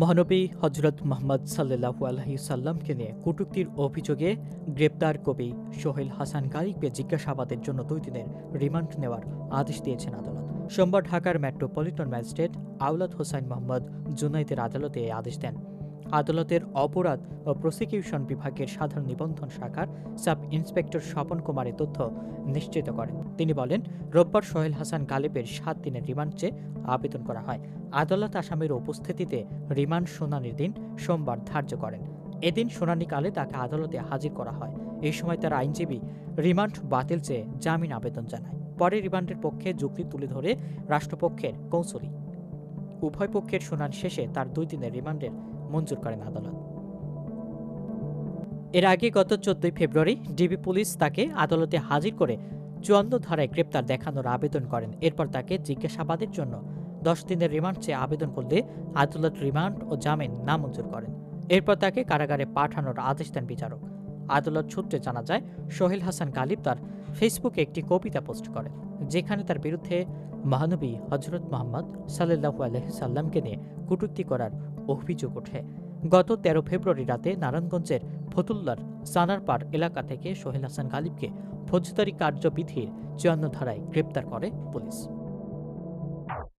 মহানবী হজরত মোহাম্মদ সাল্লাহু আলহি সাল্লামকে নিয়ে কটুক্তির অভিযোগে গ্রেপ্তার কবি সোহেল হাসান গারিককে জিজ্ঞাসাবাদের জন্য দুই দিনের রিমান্ড নেওয়ার আদেশ দিয়েছেন আদালত। সোমবার ঢাকার মেট্রোপলিটন ম্যাজিস্ট্রেট আউলাদ হোসাইন মোহাম্মদ জুনাইদের আদালতে এই আদেশ দেন। আদালতের অপরাধ ও প্রসিকিউশন বিভাগের সাধারণ নিবন্ধন শাখার সাব ইন্সপেক্টর স্বপন কুমার তথ্য নিশ্চিত করেন। তিনি বলেন, রোববার সোহেল হাসান গালিবের সাত দিনের রিমান্ড চেয়ে আবেদন করা হয়। আদালত আসামির উপস্থিতিতে রিমান্ড শুনানির দিন সোমবার ধার্য করেন। এদিন শুনানিকালে তাকে আদালতে হাজির করা হয়। এই সময় তার আইনজীবী রিমান্ড বাতিল চেয়ে জামিন আবেদন জানায়। পরে রিমান্ডের পক্ষে যুক্তি তুলে ধরে রাষ্ট্রপক্ষের কৌঁসুলি। উভয় পক্ষের শুনানি শেষে তার দুই দিনের রিমান্ডের মঞ্জুর করেন আদালত। এর আগে গত চোদ্দই ফেব্রুয়ারি ডিবি পুলিশ তাকে আদালতে হাজির করে চুয়ান্ন ধারায় গ্রেপ্তার দেখানোর আবেদন করেন। এরপর তাকে জিজ্ঞাসাবাদের জন্য দশ দিনের রিমান্ড চেয়ে আবেদন করলে আদালত রিমান্ড ও জামিন নামঞ্জুর করেন। এরপর তাকে কারাগারে পাঠানোর আদেশ দেন বিচারক। আদালত সূত্রে জানা যায়, সোহেল হাসান গালিব তার ফেসবুকে একটি কবিতা পোস্ট করেন, যেখানে তার বিরুদ্ধে মহানবী হজরত মোহাম্মদ সাল্লাহু আলহিসাল্লামকে নিয়ে কটূক্তি করার অভিযোগ ওঠে। গত তেরো ফেব্রুয়ারি রাতে নারায়ণগঞ্জের ফতুল্লার সানারপাড় এলাকা থেকে সোহেল হাসান গালিবকে ফৌজদারি কার্যবিধির চুয়ান্ন ধারায় গ্রেপ্তার করে পুলিশ।